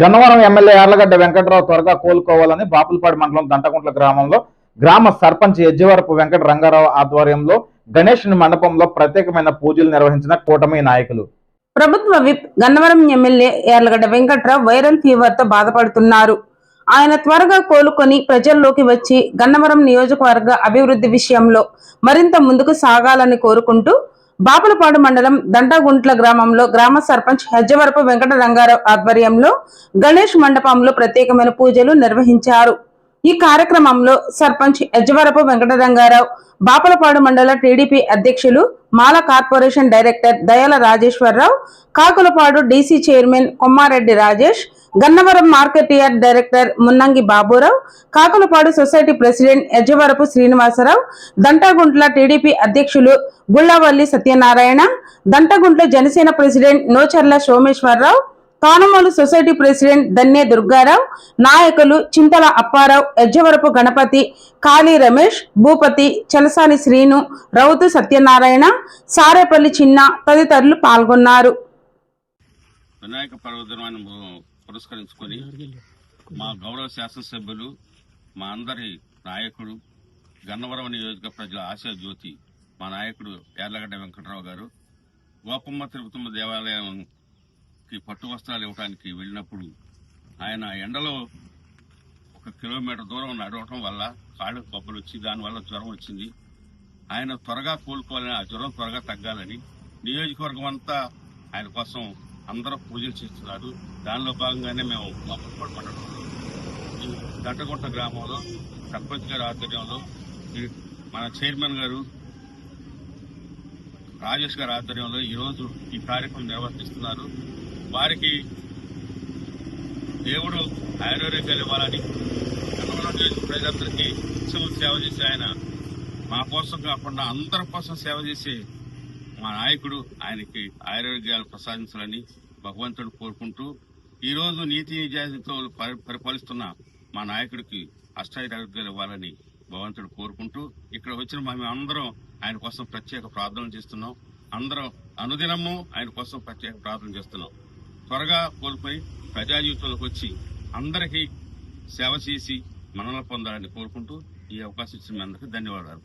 Gannavaram MLA Yarlagadda Venkatarao త్వరగా కోలుకోవాలని బాపులపాడు మండలం దంటకుంట్ల గ్రామంలో గ్రామ సర్పంచ్ ఎజ్జివరపు వెంకట రంగారావు ఆధ్వర్యంలో గణేష్ మండపంలో ప్రత్యేకమైన పూజలు నిర్వహించిన కూటమి నాయకులు. ప్రభుత్వ whip Gannavaram MLA Yarlagadda Venkatrao viral ఫీవర్తో బాధపడుతున్నారు. ఆయన త్వరగా కోలుకొని ప్రజల్లోకి వచ్చి గన్నవరం నియోజకవర్గ అభివృద్ధి విషయంలో మరింత ముందుకు సాగాలని కోరుకుంటూ బాపులపాడు మండలం దంటగుంట్ల గ్రామంలో గ్రామ సర్పంచ్ హెజ్జవరపు వెంకట రంగారావు ఆధ్వర్యంలో గణేష్ మండపంలో ప్రత్యేకమైన పూజలు నిర్వహించారు. ఈ కార్యక్రమంలో సర్పంచ్ హెజ్జవరపు వెంకట రంగారావు బాపలపాడు మండల టీడీపీ అధ్యక్షులు Mala corporation director Dayala Rajeswararao Kakulapadu DC chairman Kommareddy Rajesh Gannavaram market yard director Munnangi Baburao Kakulapadu society president Yajjavarapu Srinivasarao Dantaguntla TDP అధ్యక్షులు Gullavalli Satyanarayana Dantaguntla Janasena president Nocharla Someswararao Tanumulu society president Danne Durgarao నాయకులు చింతల అప్పారావు ఎజ్జవరపు గణపతి కాళీ రమేష్ భూపతి చలసాని శ్రీను రౌతు సత్యనారాయణ సారేపల్లి చిన్న తదితరులు పాల్గొన్నారు. వినాయక పర్వదినాన్ని పురస్కరించుకొని మా గౌరవ శాసనసభ్యులు మా అందరి నాయకుడు గన్నవరం నియోజక ప్రజల ఆశా జ్యోతి మా నాయకుడు యార్లగడ్డ వెంకటరావు గారు గోపమ్మ తిరుపతమ్మ దేవాలయంకి పట్టు వస్త్రాలు ఇవ్వడానికి వెళ్ళినప్పుడు ఆయన ఎండలో ఒక కిలోమీటర్ దూరం నడవటం వల్ల కాళ్ళు కొబ్బలు వచ్చి దానివల్ల జ్వరం వచ్చింది. ఆయన త్వరగా కోలుకోవాలని ఆ జ్వరం త్వరగా తగ్గాలని నియోజకవర్గం అంతా ఆయన కోసం అందరూ పూజలు చేస్తున్నారు. దానిలో భాగంగానే మేము మాపలపాడు మండలంలో గ్రామంలో సర్పంచ్ గారి ఆధ్వర్యంలో మన చైర్మన్ గారు రాజేష్ గారి ఆధ్వర్యంలో ఈరోజు ఈ కార్యక్రమం నిర్వర్తిస్తున్నారు. వారికి దేవుడు ఆయుర్వేదాలు ఇవ్వాలని ప్రజలందరికీ ఉత్సవం సేవ చేసి ఆయన. మా కోసం కాకుండా అందరి కోసం సేవ చేసి మా నాయకుడు ఆయనకి ఆరోగ్యాలు ప్రసాదించాలని భగవంతుడు కోరుకుంటూ ఈరోజు నీతి నిజాయితీతో పరి- పరిపాలిస్తున్న మా నాయకుడికి అష్టాయుధాలు ఇవ్వాలని భగవంతుడు కోరుకుంటూ ఇక్కడ వచ్చిన మేము అందరం ఆయన కోసం ప్రత్యేక ప్రార్థనలు చేస్తున్నాం. అందరం అనుదినము ఆయన కోసం ప్రత్యేక ప్రార్థన చేస్తున్నాం. త్వరగా కోల్పోయి ప్రజా జీవితంలోకి వచ్చి అందరికీ సేవ చేసి మనల్ని పొందాలని కోరుకుంటూ ఈ అవకాశం ఇచ్చిన మీ అందరికీ ధన్యవాదాలు.